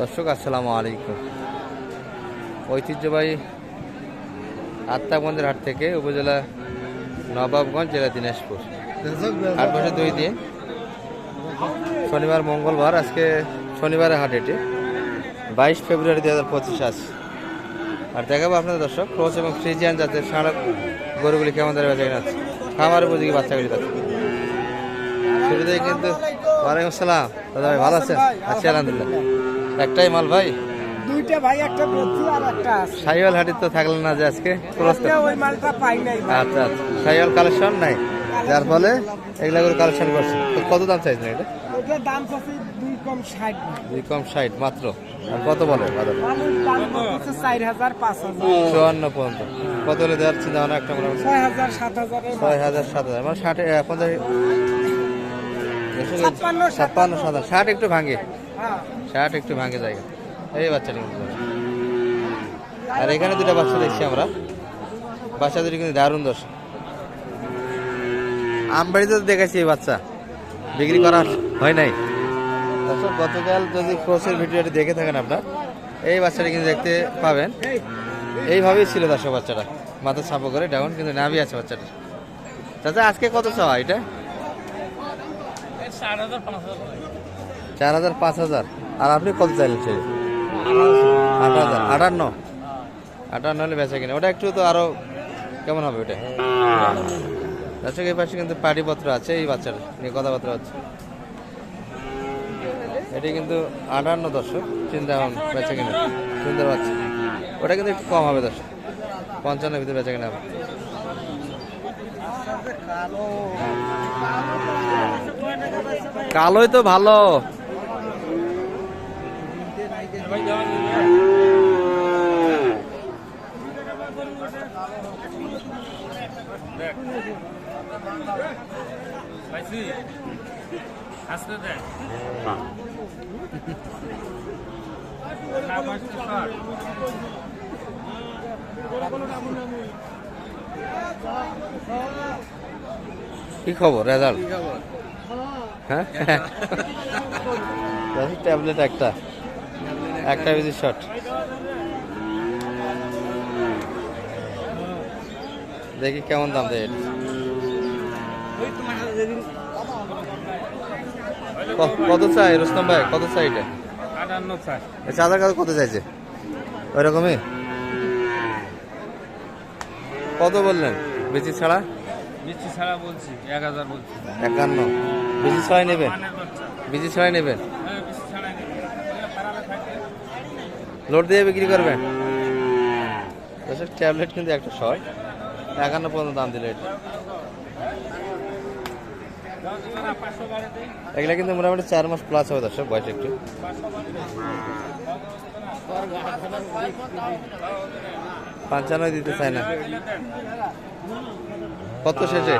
দর্শক, আসসালামু আলাইকুম। ঐতিহ্যবাহী আত্মা আত্মাগঞ্জের হাট থেকে উপজেলা নবাবগঞ্জ, জেলা দিনাজপুর। হাট বসে দুই দিন। শনিবার, মঙ্গলবার, আজকে শনিবারের হাট এটি। বাইশ ফেব্রুয়ারি দু হাজার পঁচিশ আছে আর দেখাবো আপনাদের দর্শক ক্রোচ এবং ফ্রিজিয়ান জাতের সাড়া গরুগুলি কেমন ধরে বেঁচে আছে খামারে বুঝি বাচ্চাগুলি তাতে শুরুতেই কিন্তু ওয়ালাইকুম আসসালাম। দাদা ভাই, ভালো আছেন? আছি, আলহামদুলিল্লাহ। একটাই মাল ভাই? দুইটা ভাই একটা বলছি আর একটা আছে। সাইওয়াল হাটির তো থাকলেন না যে আজকে। আজকে ওই মালটা পাই নাই আচ্ছা আচ্ছা। সাইওয়াল কালেকশন নাই? যার ফলে এগুলা করে কালেকশন করছে। তো কত দাম চাইছেন এটা? ওইটার দাম আছে দুই কম ষাট দুই কম ষাট মাত্র? আর কত বলে বাজার? চার হাজার পাঁচ হাজার। চুয়ান্ন পর্যন্ত। কত হলে দেওয়ার চিন্তা ভাবনা একটা মোটামুটি ছয় হাজার সাত হাজারের ছয় হাজার সাত হাজার। মানে ষাট পঞ্চাশ ছাপ্পান্ন সাতান্ন ষাট একটু ভাঙে। ষাট একটু ভাঙে জায়গা। এই বাচ্চাটা কিন্তু আর এখানে দুটা বাচ্চা দেখছি আমরা। বাচ্চা দুটি কিন্তু দারুণ দোষ আমবাড়িতে তো দেখেছি এই বাচ্চা। বিক্রি করা হয় নাই। দর্শক, গতকাল যদি ক্রোসের ভিডিওটি দেখে থাকেন আপনার, এই বাচ্চাটা কিন্তু দেখতে পাবেন। এইভাবেই ছিল দর্শক বাচ্চাটা। মাথা ছাপো করে ডাউন, কিন্তু নাভি আছে বাচ্চাটা চাচা, আজকে কত চাওয়া এটা? হাজার, পাঁচ হাজার। আর আপনি কত চাইলেন সে আট হাজার। আটান্ন। আটান্ন হলে বেচা কিনা। ওটা একটু তো আরও কেমন হবে ওটা? দর্শক, এই পাশে কিন্তু পাটিপত্র আছে, এই বাচ্চার নিয়ে কথাবার্তা হচ্ছে। এটি কিন্তু আটান্ন দর্শক চিন্তা ভাবনা বেচা কিনা। সুন্দর বাচ্চা। ওটা কিন্তু একটু কম হবে দর্শক। পঞ্চান্ন ভিতরে বেচা কিনা হবে। কালোই তো ভালো। কি খবর রেজাল্ট? হ্যাঁ? ট্যাবলেট একটা। একটা বেশি শট দেখি কেমন দাম দেয় কত চাই? রুস্তম ভাই কত চাই এটা? আটান্ন চাঁদার কাছে কত চাইছে? ওই রকমই কত বললেন? বেশি ছাড়া? মিষ্টি ছাড়া বলছি এক হাজার বলছি। একান্ন। বেশি ছয় নেবেন বেশি ছয় নেবেন হ্যাঁ লোড দিয়ে বিক্রি করবেন ট্যাবলেট কিন্তু একটা শর্ট। একান্ন পর্যন্ত দাম দিলে এটা। এগুলা কিন্তু মোটামুটি চার মাস প্লাস হবে দর্শক, বয়স একটু। পঞ্চান্ন দিতে চায় না। কত শেষে?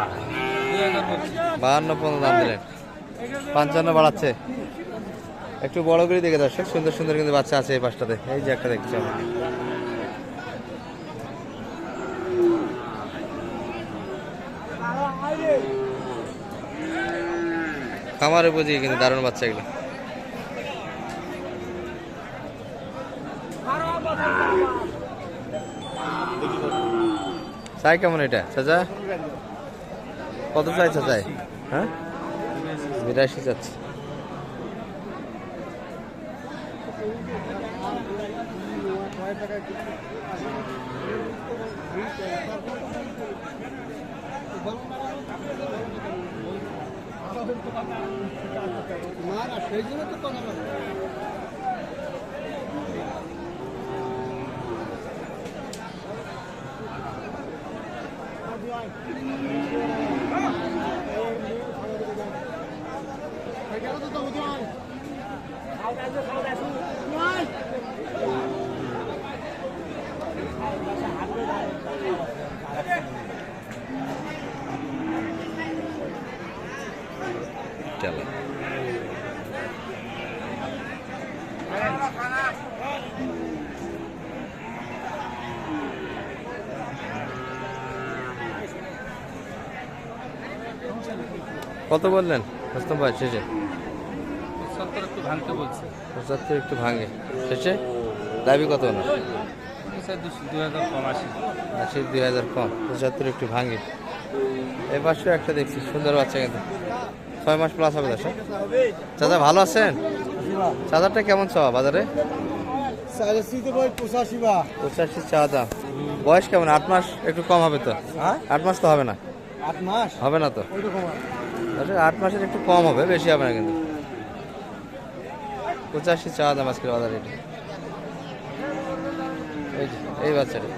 বাহান্ন পর্যন্ত দাম দিলেন। পঞ্চান্ন বাড়াচ্ছে। একটু বড় করে দেখে দর্শক, সুন্দর সুন্দর কিন্তু বাচ্চা আছে এই পাশটাতে। এই যে একটা দেখছি খামারে বুঝি কিন্তু দারুণ বাচ্চা এগুলো। চাই কেমন এটা, চাচা? কত চাই চাচাই হ্যাঁ? বিরাশি চাচ্ছি। না না সেই জন্য তো কথা খাওয়া দাওয়া খাওয়া দাওয়া চলো কত বললেন? রুস্তম ভাই শেষে? সত্তর একটু ভাঙতে বলছে। পঁচাত্তর একটু ভাঙে। শেষে? দাবি কত না স্যার দুই হাজার কম আশি। দুই হাজার কম। পঁচাত্তর একটু ভাঙে। এই পাশে একটা দেখছি সুন্দর বাচ্চা কিন্তু। ছয় মাস প্লাস হবে দাদা চাচা ভালো আছেন? চাচারটা কেমন চাওয়া বাজারে? পঁচাশি পঁচাশি দাম বয়স কেমন? আট মাস একটু কম হবে তো? হ্যাঁ? আট মাস তো হবে না? আট মাস? হবে না তো? ওইরকম আট মাসের একটু কম হবে বেশি হবে না কিন্তু। পঁচাশি চা দাম আজকের বাজারে এটা। এই বাচ্চাটা।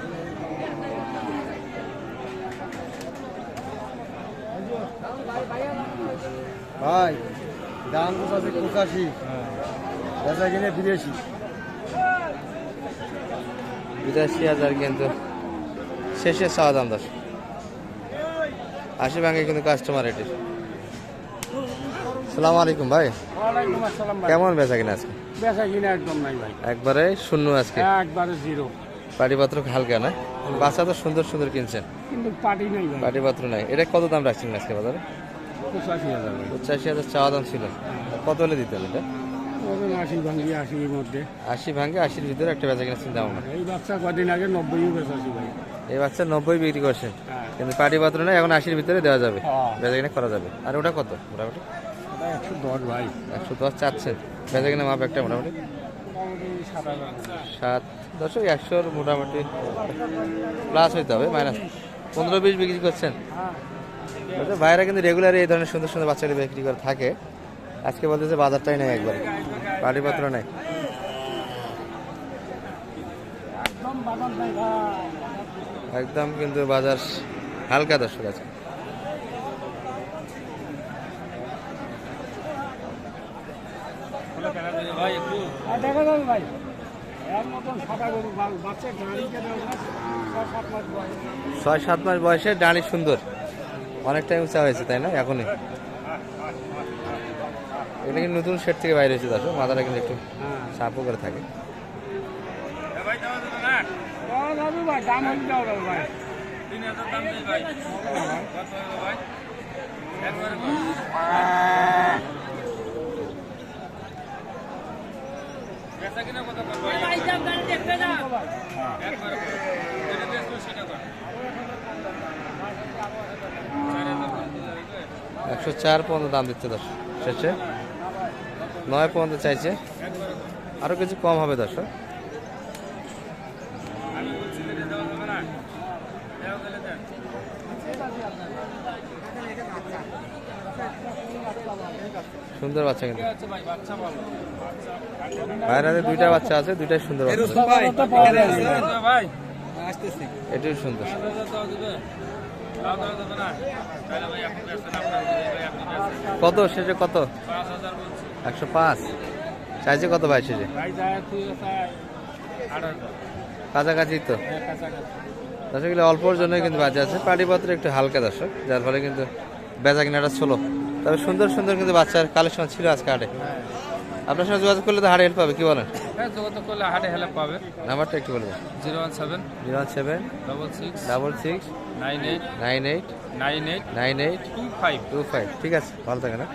ভাই দাম পঁচাশি পঁচাশি। বেচা কিনে বিদেশি। বিরাশি হাজার কিন্তু শেষে চাওয়া দাম দশ। আশি ভাঙে কিন্তু কাস্টমার এটির। সালাম আলাইকুম ভাই। কেমন বেচা কিনা আজকে? বেচা কিনে একদম নাই ভাই। একবারে শূন্য আজকে। একবারে জিরো। পাটিপত্র হালকা না? বাচ্চা তো সুন্দর সুন্দর কিনছেন। কিন্তু নাই ভাই। নাই। এটা কত দাম রাখছেন আজকে বাজারে? পঁচাশি হাজার চাওয়া দাম ছিল। কত হলে দিতেন এটা? ওজন আশি ভাঙ্গি আশির মধ্যে। আশি ভাঙে আশির ভিতরে একটা বেচা কিনা চিন্তা ভাবনা। এই বাচ্চা কদিন আগে নব্বইও বেচাছি ভাই। এই বাচ্চা নব্বই বিক্রি করছেন হ্যাঁ। কিন্তু পাটিপত্র নাই এখন আশির ভিতরে দেওয়া যাবে। হ্যাঁ। বেচা কিনা করা যাবে। আর ওটা কত মোটামুটি? একশো দশ ভাই। একশো দশ চাচ্ছেন বেচা কিনা মাপ একটা মোটামুটি? সাত দশক একশোর মোটামুটি। প্লাস হইতে হবে মাইনাস। পনেরো বিশ বিক্রি করছেন? হ্যাঁ। ভাইরা কিন্তু রেগুলার এই ধরনের সুন্দর সুন্দর বাচ্চাগুলো বিক্রি করে থাকে। আজকে বলতেছে বাজারটাই নেই একবার। পাটিপত্র নেই। একদম কিন্তু বাজার হালকা দর্শক আছে। ছয় সাত মাস বয়সে ডালি সুন্দর। অনেকটাই উঁচা হয়েছে, তাই না? এখনই। এটা কিন্তু নতুন সেট থেকে বাইরে হয়েছে দর্শক মাথাটা কিন্তু একটু সাপও করে থাকে। একশো চার পর্যন্ত দাম দিচ্ছে দর্শক শেষে নয় পর্যন্ত চাইছে আরও কিছু কম হবে দর্শক সুন্দর বাচ্চা কিন্তু ঠিক আছে ভাই বাচ্চা ভালো ভাইয়ের হাতে দুইটা বাচ্চা আছে দুইটাই সুন্দর বাচ্চা বাচ্চা সুন্দর কত? শেষে কত? একশো পাঁচ। চাইছে কত ভাই আট হাজার কাছাকাছি তো। দর্শক অল্পর জন্যই কিন্তু বাজে আছে। পাটিপত্র একটু হালকা দর্শক, যার ফলে কিন্তু বেচা কিনাটা ছোলো তবে সুন্দর সুন্দর কিন্তু বাচ্চার কালেকশন ছিল আজকে হাটে। আপনার সঙ্গে যোগাযোগ করলে তো হার্ড হেল্প পাবে কি বলেন? হ্যাঁ যোগাযোগ করলে হাড়ে হেল্প পাবে। নাম্বারটা একটু বলবেন zero one seven zero one seven double six double six nine eight nine eight nine eight nine eight two five. Two five. ঠিক আছে ভালো থাকে হ্যাঁ।